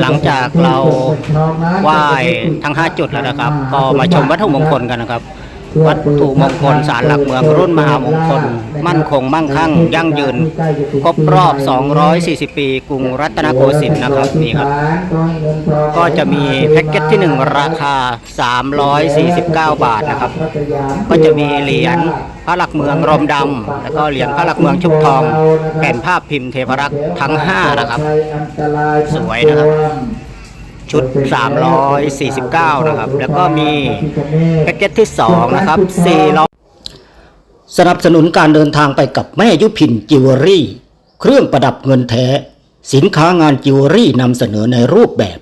หลังจากเราไหว้ทั้ง 5 จุดแล้วนะครับ ก็มาชมวัตถุมงคลกันนะครับ วัตถุมงคลสารหลักเมืองรุ่นมหามงคล มั่นคงมั่งคั่งยั่งยืนครบรอบ 240 ปี กรุงรัตนโกสินทร์นะครับนี่ครับ ก็จะมีแพ็กเกจที่ 1 ราคา 349 บาทนะครับ ก็จะมีเหรียญพระหลักเมืองรมดำแล้วก็เหรียญพระหลักเมืองชุบทองแผ่นภาพพิมพ์เทพรักษ์ทั้ง 5 นะครับ สวยนะครับ ชุด 349 นะครับ แล้วก็มีแพ็กเกจที่ 2 นะครับ400สนับสนุนการเดินทางไปกับแม่ยุพินจิวเวลรี่ เครื่องประดับเงินแท้ สินค้างานจิวเวลรี่นำเสนอในรูปแบบ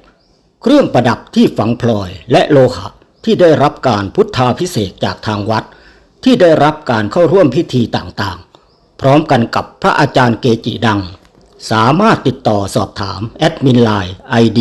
เครื่องประดับที่ฝังพลอยและโลหะที่ได้รับการพุทธาพิเศษจากทางวัด ที่ได้รับการเข้าร่วมพิธีต่างๆ พร้อมกันกับพระอาจารย์เกจิดัง สามารถติดต่อสอบถามแอดมินไลน์ ID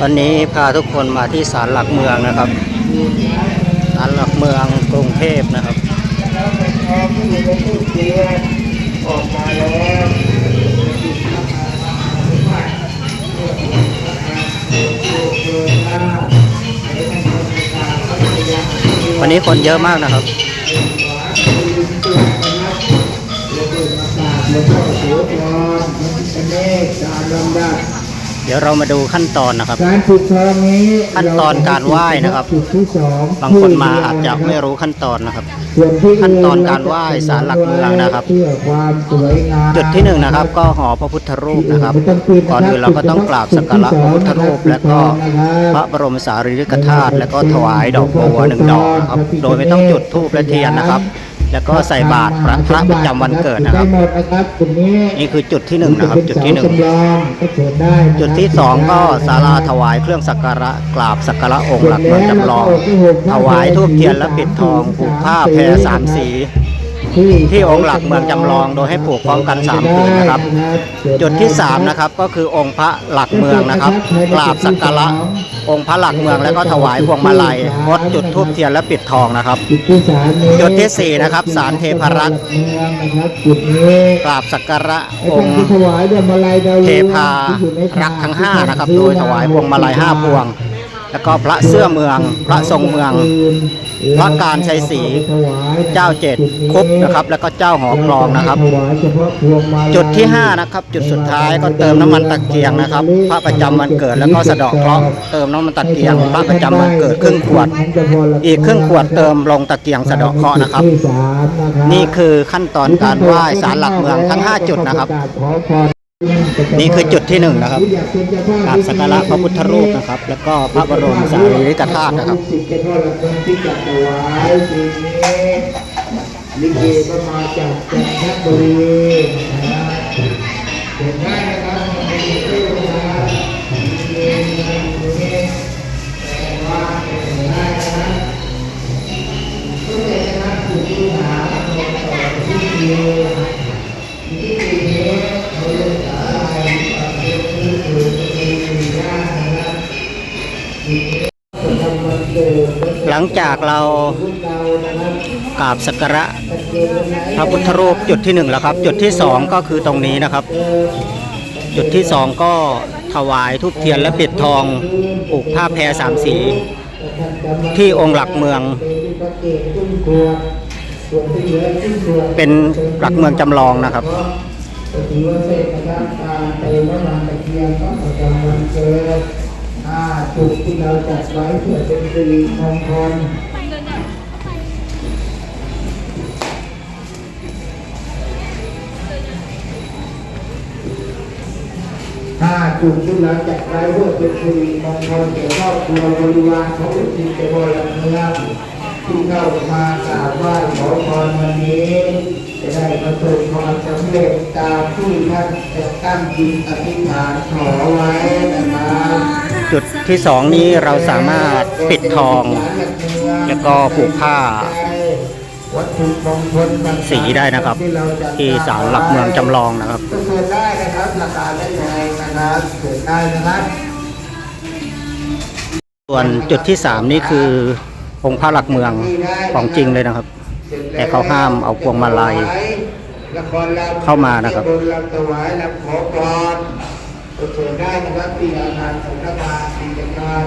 วันนี้พาทุกคนมาที่ศาลหลักเมืองนะครับศาลหลักเมืองกรุงเทพนะครับวันนี้คนเยอะมากนะครับเดี๋ ยวเรามาดูขั้นตอนนะครับ การฝึกทองนี้ขั้นตอนการไหว้นะครับจุดที่สองบางคนมาอาจจะไม่รู้ขั้นตอนนะครับส่วนที่ขั้นตอนการไหว้ศาลหลักเมืองนะครับเพื่อความสวยงามจุดที่หนึ่งนะครับ ก็หอพระพุทธรูปนะครับ ก่อนอื่นเราก็ต้องกราบสักการะพระพุทธรูป และก็พระบรมสารีริกธาตุและก็ถวายดอกบัวหนึ่งดอกนะครับ โดยไม่ต้องจุดธูปและเทียนนะครับ แล้วก็ใส่บาตรพระพระประจำวันเกิดนะครับได้หมดนะครับจุดนี้นี่คือจุดที่หนึ่งนะครับ จุดที่หนึ่งจำลองก็เชิญได้นะครับจุดที่สองก็ศาลาถวายเครื่องสักการะกราบสักการะองค์หลักเมืองจำลอง ถวายทูบเทียนและปิดทองผูกผ้าแพรสามสี ที่องค์หลักเมืองจำลองโดยให้ผูกพร้อมกันสามผืนนะครับ จุดที่สามนะครับก็คือองค์พระหลักเมืองนะครับกราบสักการะองค์พระหลักเมืองแล้วก็ถวายพวงมาลัยงดจุดทูบเทียนและปิดทองนะครับ จุดที่สี่นะครับศาลเทพรักษ์กราบสักการะองค์เทพารักทั้งห้านะครับโดยถวายพวงมาลัยห้าพวง แล้วก็พระเสื้อเมือง พระทรงเมือง พระการชัยศรีเจ้าเจ็ดคุปนะครับ แล้วก็เจ้าหอกลองนะครับ จุดที่ 5 นะครับ จุดสุดท้ายก็เติมน้ำมันตะเกียงนะครับ พระประจำวันเกิดแล้วก็สะดาะเคราะห์เติมน้ำมันตะเกียง พระประจำวันเกิดครึ่งขวด อีกครึ่งขวดเติมลงตะเกียงสะดาะเคราะห์นะครับ นี่คือขั้นตอนการไหว้ศาลหลักเมืองทั้ง 5 จุดนะครับขอพร นี่คือจุดที่หนึ่งนะครับกราบสักการะพระพุทธรูปนะครับ แล้วก็พระบรมสารีริกธาตุนะครับลิเกก็มาจากจันทบุรีนะครับเห็นได้ เรากราบสักการะพระพุทธรูปจุดที่หนึ่งแล้วครับ จุดที่สองก็คือตรงนี้นะครับ จุดที่สองก็ถวายทุบเทียนและปิดทองปลูกผ้าแพรสามสี ที่องค์หลักเมือง เป็นหลักเมืองจำลองนะครับถือว่าเสร็จนะครับการเติมน้ำมันตะเกียงก็ประจำวันเกิดห้าจุดที่เราจัดไว้เพื่อเป็นสิริมงคล ห้าจุดที่เราจัดไว้เพื่อเป็นสิริมงคลแก่ครอบครัวบริวารของอุทิศเจ้าบรเมืองที่เข้ามากราบไหว้ขอพรวันนี้ จะได้ประสบความสำเร็จตามที่ท่านจะตั้งจิตอธิษฐานขอไว้นะครับจุดที่สองนี้เราสามารถปิดทอง แล้วก็ผูกผ้าวัตถุมงคลสีได้นะครับ ที่ศาลหลักเมืองจำลองนะครับ ก็เกิดได้นะครับราคาไม่แพง นะครับเกิดได้นะครับส่วนจุดที่สามนี่คือองค์พระหลักเมืองของจริงเลยนะครับ แต่เขาห้ามเอาพวงมาลัยเข้ามานะครับลำถวายลำขอพรก็เชิญได้นะครับที่อาคารสำนักงานกิจการ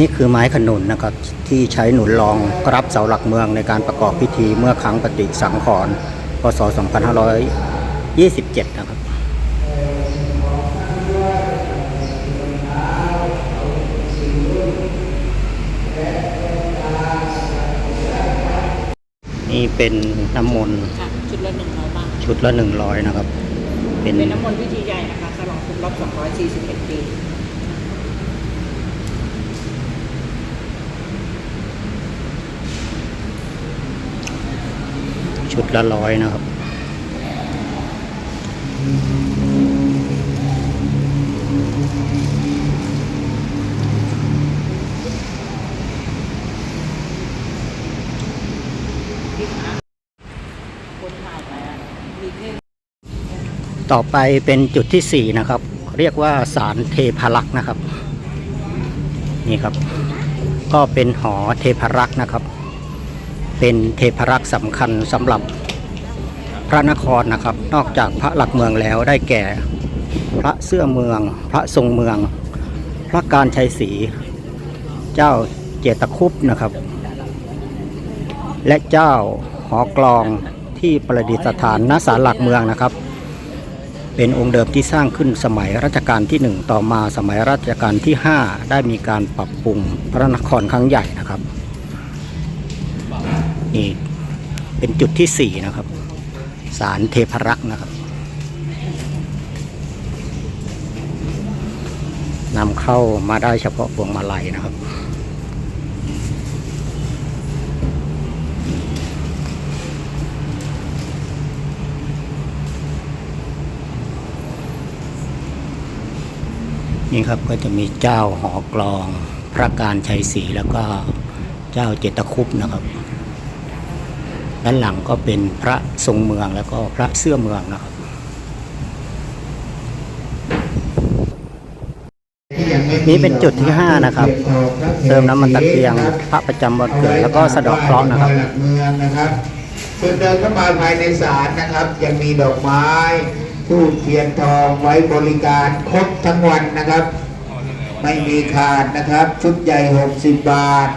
นี่คือไม้ขนุนนะครับที่ใช้หนุนรองรับเสาหลักเมืองในการประกอบพิธีเมื่อครั้งปฏิสังขรณ์พศ 2527 นะครับนี่เป็นน้ำมนต์ค่ะชุดละหนึ่งร้อยบาทชุดละ100นะครับ เป็นเป็นน้ำมนต์พิธีใหญ่นะคะฉลองครบรอบ241 ปี ชุดละร้อยนะครับ ต่อไปเป็นจุดที่ 4 นะครับ เรียกว่าสารเทพารักษ์นะครับ นี่ครับ ก็เป็นหอเทพารักษ์นะครับ เป็นเทพรักษ์สำคัญสำหรับพระนครนะครับ นอกจากพระหลักเมืองแล้วได้แก่ พระเสื้อเมือง พระทรงเมือง พระการชัยศรีเจ้าเจตคุปนะครับ และเจ้าหอกลองที่ประดิษฐานณศาลหลักเมืองนะครับ เป็นองค์เดิมที่สร้างขึ้นสมัยรัชกาลที่ 1 ต่อมาสมัยรัชกาลที่ 5 ได้มีการปรับปรุงพระนครครั้งใหญ่นะครับ นี่เป็นจุดที่ 4 นะครับศาลเทพรักษ์นะครับนำเข้ามาได้เฉพาะพวงมาลัยนะครับ นี่ครับก็จะมีเจ้าหอกลอง พระการชัยศรีแล้วก็เจ้าเจตคุปนะครับ ด้านหลังก็เป็นพระทรงเมืองแล้วก็พระเสื้อเมืองนะครับนี่เป็นจุดที่ห้านะครับ เติมน้ำมันตะเกียงพระประจำวันเกิดแล้วก็สะดอกเคราะห์นะครับเมืองนะครับส่วนเดินเข้ามาภายในศาลนะครับ ยังมีดอกไม้ทูบเทียนทองไว้บริการครบทั้งวันนะครับ ไม่มีขาดนะครับ ชุดใหญ่ 60 บาท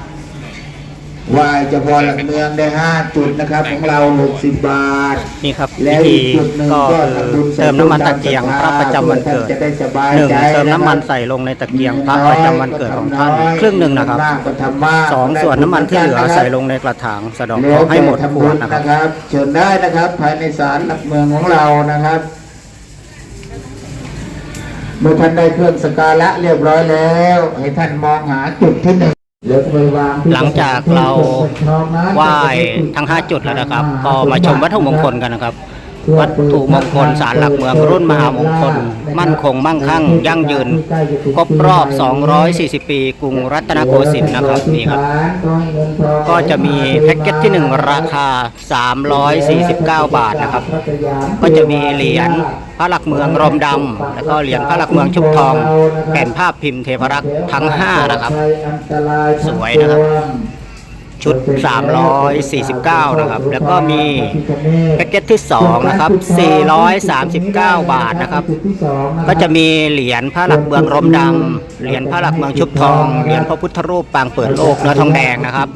ไหวายเฉพาะหลักเมืองได้5จุดนะครับ ของเรา60บาท นี่ครับแล้พิวธีอีกจุดหนึ่งก็ก็คือทำบุญเติมน้ำมันตะเกียงพระประจำวันเกิดจะได้สบายหนึ่งใจเติมน้ำมันนะครับใส่ลงในตะเกียงพระประจำวันเกิดของท่านครึ่งหนึ่งนะครับมากก็ทำมากสองส่วนน้ำมันที่เหลือใส่ลงในกระถางสะเดอกเคราะห์ให้หมดขวดนะครับครับเชิญได้นะครับ ภายในศาลหลักเมืองของเรานะครับเมื่อท่านได้เครื่องสกการะเรียบร้อยแล้ว ให้ท่านมองหาจุดที่หนึ่ง หลังจากเราไหว้ทั้ง 5 จุดแล้วนะครับ ก็มาชมวัตถุมงคลกันนะครับ วัตถุมงคลสารหลักเมืองรุ่นมหามงคล มั่นคงมั่งคั่ง ยั่งยืน ครบรอบ 240 ปีกรุงรัตนโกสินทร์นะครับนี่ครับ ก็จะมีแพ็กเกจที่ 1 ราคา 349 บาทนะครับ ก็จะมีเหรียญพระหลักเมืองรมดำแล้วก็เหรียญพระหลักเมืองชุบทอง แผ่นภาพพิมพ์เทพรักษ์ทั้ง 5 นะครับ สวยนะครับ ชุด 349 นะครับ แล้วก็มีแพ็กเกจที่ 2 นะครับ 439 บาทนะครับ ก็จะมีเหรียญพระหลักเมืองรมดำเหรียญพระหลักเมืองชุบทอง เหรียญพระพุทธรูปปางเปิดโลกเนื้อทองแดงนะครับ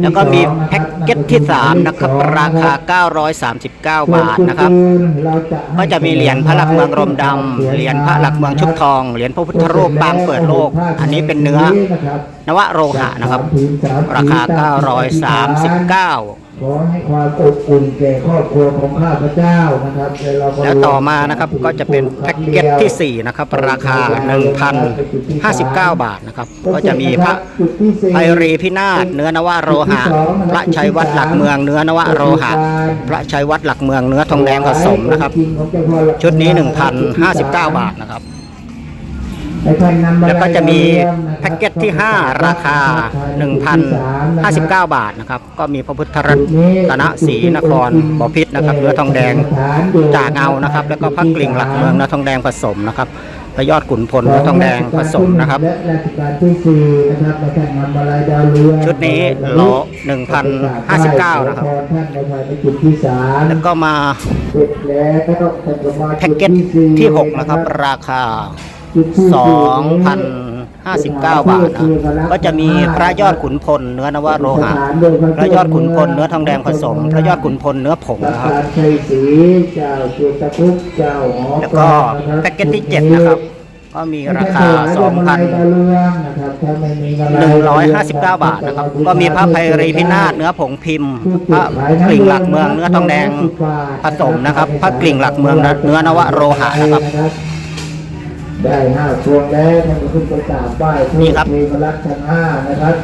แล้วก็มีแพ็กเกจที่ 3 นะครับ ราคา 939 บาทนะครับ ก็จะมีเหรียญพระหลักเมืองรมดำเหรียญพระหลักเมืองชุบทอง เหรียญพระพุทธรูปปางเปิดโลก อันนี้เป็นเนื้อ นวโรหะนะครับ ราคา 939ขอให้ความอบอุ่นแก่ครอบครัวของข้าพเจ้านะครับเราก็แล้วต่อมานะครับก็จะเป็นแพ็กเกจที่ 4 นะครับ ราคา 1,059 บาทนะครับ ก็จะมีพระไพรีพินาศเนื้อนวโรหะ พระชัยวัดหลักเมืองเนื้อนวโรหะ พระชัยวัดหลักเมืองเนื้อทองแดงผสมนะครับ ชุดนี้ 1,059 บาทนะครับ แล้วก็จะมีแพ็กเกจที่ 5 ราคา 1,059 บาทนะครับ ก็มีพระพุทธรัตนศรีนครบพิษนะครับเนื้อทองแดงจ่าเงานะครับ แล้วก็พระกลิ่งหลักเมืองเนื้อทองแดงผสมนะครับพระยอดขุนพลเนื้อทองแดงผสมนะครับชุดนี้โล1,059นะครับท่านในภาสามแล้วก็มาเสร็จแล้วก็มาแพ็กเกจจุดสี่ที่ 6 นะครับ ราคา 2,059 บาทนะก็จะมีพระยอดขุนพลเนื้อนวโรหะพระยอดขุนพลเนื้อทองแดงผสม พระยอดขุนพลเนื้อผงประนะครับธานชัยศรีเจ้าเจตคุกเจ้าหอแล้วก็แพ็กเกจที่7นะครับก็มีราคา 2,159 บาทนะครับ ก็มีพระไพรีพินาศเนื้อผงพิมพ์ พระกลิ่งหลักเมืองเนื้อทองแดงผสมนะครับ พระกลิ่งหลักเมืองเนื้อนวโรหะนะครับ ได้ห้าพวงแล้วท่านก็ขึ้นไปกราบไหว้นี่ครับ เทวรัตน์ทั้งห้านะครับ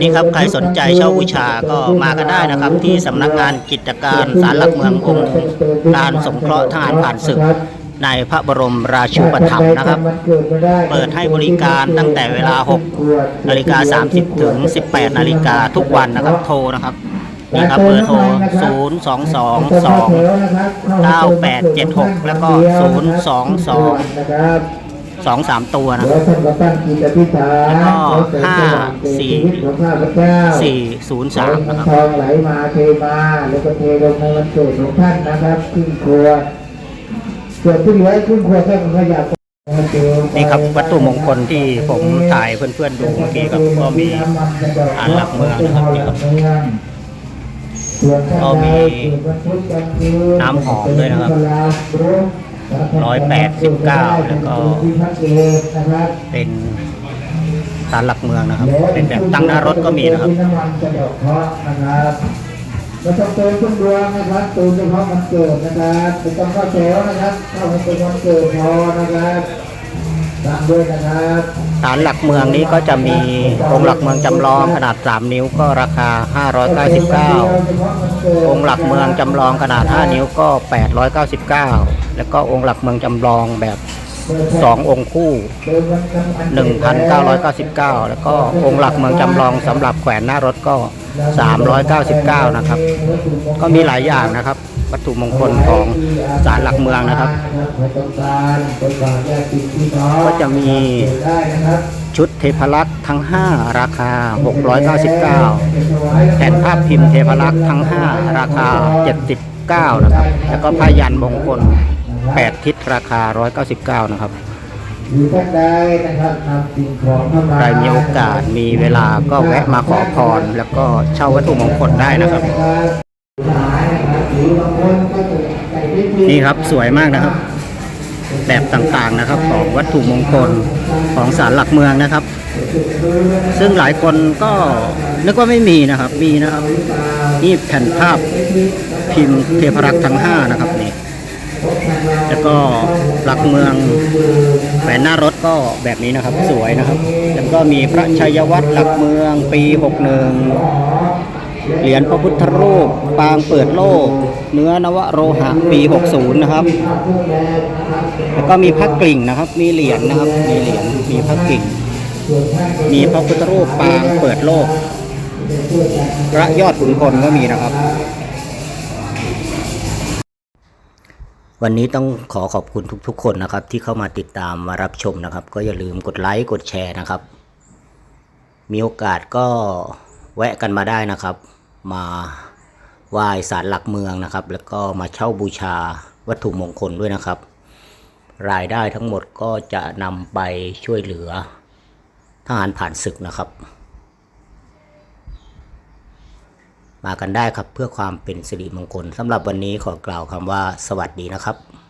นี่ครับใครสนใจเช่าบูชาก็มากันได้นะครับ ที่สำนักงานกิจการศาลหลักเมืององค์การสงเคราะห์ทหารผ่านศึก ในพระบรมราชูปถัมภ์นะครับ เปิดให้บริการตั้งแต่เวลา 6 นาฬิกา 30 ถึง 18 นาฬิกาทุกวันนะครับ โทรนะครับ นี่ครับเบอร์โทร 0 2 2 2 9876 แล้วก็ 022นะครับ2 3 ตัวนะเดี๋ยวท่านก็ตั้งจิตอธิษฐานแล้วก็ขอห้าแต่สี่ชีวิตของข้าพเจ้า 403นะครับ ทองไหลมาเทมาแล้วก็เทลงในวันเกิดของท่านนะครับขึ้นครัวเกิดขึ้นไว้ขึ้นครัวท่านขยับนี่ครับวัตถุมงคลที่ผมถ่ายเพื่อนๆดูเมื่อกี้ครับก็มี อ่านหลักเมืองนะครับนี่ครับ ก็มีน้ำหอมด้วยนะครับ189แปดสิบเก้าแล้วก็เป็นศาลหลักเมืองนะครับ เป็นแบบตั้งหน้ารถก็มีนะครับเราะห์นะครับไม่ต้องเติมเครื่องดวงนะครับตูนเฉพาะวันเกิดนะครับไม่ต้องเข้าแถวนะครับเข้าเป็นวันเกิดพอนะครับ ตานหลักเมืองนี้ก็จะมีองค์หลักเมืองจำลองขนาด 3 นิ้วก็ราคา 599 องค์หลักเมืองจำลองขนาด 5 นิ้วก็ 899 แล้วก็องค์หลักเมืองจำลองแบบ 2 องค์คู่ 1,999 แล้วก็องค์หลักเมืองจำลองสำหรับแขวนหน้ารถก็ 399 นะครับ ก็มีหลายอย่างนะครับ วัตถุมงคลของศาลหลักเมืองนะครับ ก็จะมีชุดเทพลักษณ์ทั้ง 5 ราคา 699 แผ่นภาพพิมพ์เทพลักษณ์ทั้ง 5 ราคา 79 นะครับ แล้วก็ผ้ายันมงคล 8 ทิศราคา 199 นะครับอยู่ท่านใดนะครับนำสิ่งของเข้ามาใครมีโอกาสมีเวลาก็แวะมาขอพร แล้วก็เช่าวัตถุมงคลได้นะครับ นี่ครับสวยมากนะครับ แบบต่างๆนะครับของวัตถุมงคลของศาลหลักเมืองนะครับ ซึ่งหลายคนก็นึกว่าไม่มีนะครับ มีนะครับ นี่แผ่นภาพพิมพ์เทพรักษ์ทั้ง 5 นะครับนี่แล้วก็หลักเมืองแหวนหน้ารถก็แบบนี้นะครับสวยนะครับ แล้วก็มีพระชัยวัตรหลักเมืองปี 61 เหรียญพระพุทธรูปปางเปิดโลก เนื้อนวโรหะปี 60 นะครับ แล้วก็มีพระกลิ่งนะครับ มีเหรียญนะครับ มีเหรียญ มีพระกลิ่ง มีพระพุทธรูปปางเปิดโลก พระยอดขุนพลก็มีนะครับ วันนี้ต้องขอขอบคุณทุกๆ คนนะครับ ที่เข้ามาติดตามมารับชมนะครับ ก็อย่าลืมกดไลค์ กดแชร์นะครับ มีโอกาสก็แวะกันมาได้นะครับ มาไหว้ศาลหลักเมืองนะครับ แล้วก็มาเช่าบูชาวัตถุมงคลด้วยนะครับ รายได้ทั้งหมดก็จะนำไปช่วยเหลือทหารผ่านศึกนะครับ มากันได้ครับเพื่อความเป็นสิริมงคลสำหรับวันนี้ขอกล่าวคำว่าสวัสดีนะครับ